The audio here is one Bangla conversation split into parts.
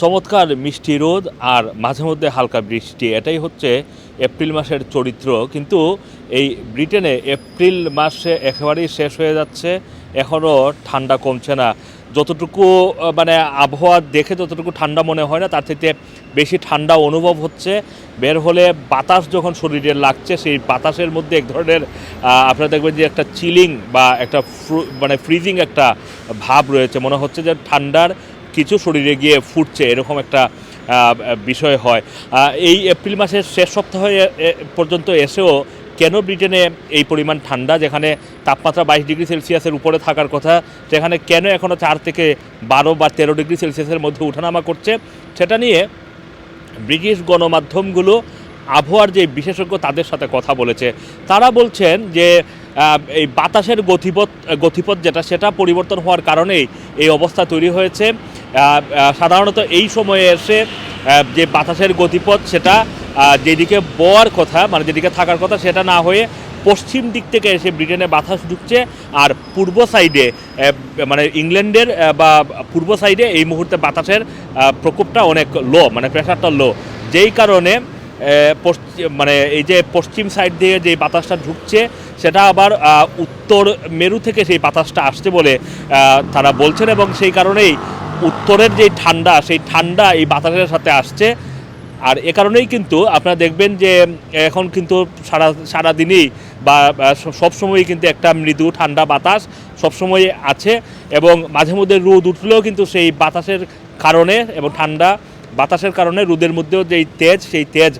চমৎকার মিষ্টি রোদ আর মাঝে মধ্যে হালকা বৃষ্টি। এটাই হচ্ছে এপ্রিল মাসের চরিত্র। কিন্তু এই ব্রিটেনে এপ্রিল মাসে একেবারেই শেষ হয়ে যাচ্ছে। এখনও ঠান্ডা কমছে না। যতটুকু মানে আবহাওয়া দেখে যতটুকু ঠান্ডা মনে হয় না, তার থেকে বেশি ঠান্ডা অনুভব হচ্ছে। বের হলে বাতাস যখন শরীরে লাগছে, সেই বাতাসের মধ্যে এক ধরনের আপনারা দেখবেন যে একটা চিলিং বা একটা মানে ফ্রিজিং একটা ভাব রয়েছে। মনে হচ্ছে যে ঠান্ডার কিছু শরীরে গিয়ে ফুটছে, এরকম একটা বিষয় হয়। এই এপ্রিল মাসের শেষ সপ্তাহে পর্যন্ত এসেও কেন ব্রিটেনে এই পরিমাণ ঠান্ডা, যেখানে তাপমাত্রা বাইশ ডিগ্রি সেলসিয়াসের উপরে থাকার কথা সেখানে কেন এখনও চার থেকে বারো বা তেরো ডিগ্রি সেলসিয়াসের মধ্যে উঠানামা করছে, সেটা নিয়ে ব্রিটিশ গণমাধ্যমগুলো আবহাওয়ার যে বিশেষজ্ঞ তাদের সাথে কথা বলেছে। তারা বলছেন যে এই বাতাসের গতিপথ গতিপথ যেটা, সেটা পরিবর্তন হওয়ার কারণেই এই অবস্থা তৈরি হয়েছে। সাধারণত এই সময়ে এসে যে বাতাসের গতিপথ, সেটা যেদিকে বওয়ার কথা মানে যেদিকে থাকার কথা, সেটা না হয়ে পশ্চিম দিক থেকে এসে ব্রিটেনে বাতাস ঢুকছে। আর পূর্ব সাইডে মানে ইংল্যান্ডের বা পূর্ব সাইডে এই মুহূর্তে বাতাসের প্রকোপটা অনেক লো মানে প্রেশারটা লো যেই কারণে মানে এই যে পশ্চিম সাইড দিয়ে যে বাতাসটা ঢুকছে, সেটা আবার উত্তর মেরু থেকে সেই বাতাসটা আসছে বলে তারা বলছেন এবং সেই কারণেই উত্তরের যে ঠান্ডা, সেই ঠান্ডা এই বাতাসের সাথে আসছে। আর এ কারণেই কিন্তু আপনারা দেখবেন যে, এখন কিন্তু সারা, সারাদিনই বা সবসময়ই কিন্তু একটা মৃদু ঠান্ডা বাতাস সবসময় আছে এবং মাঝে মধ্যে রোদ উঠলেও কিন্তু সেই বাতাসের কারণে এবং ঠান্ডা বাতাসের কারণে রোদের মধ্যেও যেই তেজ, সেই তেজ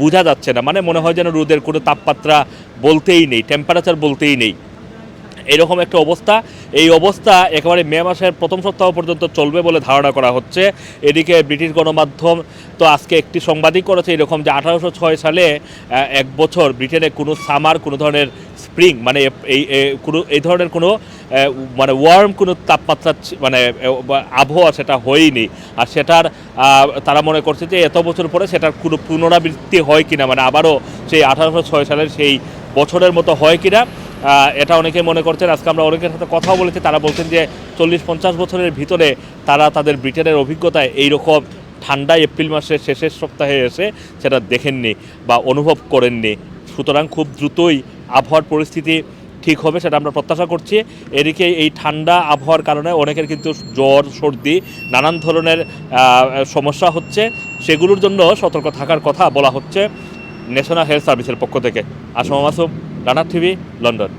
বোঝা যাচ্ছে না। মানে মনে হয় যেন রোদের কোনো তাপমাত্রা বলতেই নেই টেম্পারেচার বলতেই নেই। এরকম একটা অবস্থা। এই অবস্থা একেবারে মে মাসের প্রথম সপ্তাহ পর্যন্ত চলবে বলে ধারণা করা হচ্ছে। এদিকে ব্রিটিশ গণমাধ্যম তো আজকে একটি সংবাদই করেছে এরকম যে আঠারোশো ছয় সালে এক বছর ব্রিটেনে কোনো সামার, কোনো ধরনের স্প্রিং মানে এই কোনো, এই ধরনের কোনো মানে ওয়ার্ম কোনো তাপমাত্রা মানে আবহাওয়া সেটা হয়নি। আর সেটার তারা মনে করছে যে এত বছর পরে সেটার কোনো পুনরাবৃত্তি হয় কিনা মানে আবারও সেই আঠারোশো ছয় সালের সেই বছরের মতো হয় কিনা। এটা অনেকে মনে করছেন, আজকে আমরা অনেকের সাথে কথাও বলেছি, তারা বলছেন যে চল্লিশ পঞ্চাশ বছরের ভিতরে তারা তাদের ব্রিটেনের অভিজ্ঞতায় এইরকম ঠান্ডা এপ্রিল মাসের শেষের সপ্তাহে এসে সেটা দেখেননি বা অনুভব করেননি। সুতরাং খুব দ্রুতই আবহাওয়ার পরিস্থিতি ঠিক হবে সেটা আমরা প্রত্যাশা করছি। এদিকে এই ঠান্ডা আবহাওয়ার কারণে অনেকের কিন্তু জ্বর, সর্দি, নানান ধরনের সমস্যা হচ্ছে। সেগুলোর জন্য সতর্ক থাকার কথা বলা হচ্ছে ন্যাশনাল হেলথ সার্ভিসের পক্ষ থেকে। আসম মাসুম রানার টিভি লন্ডন।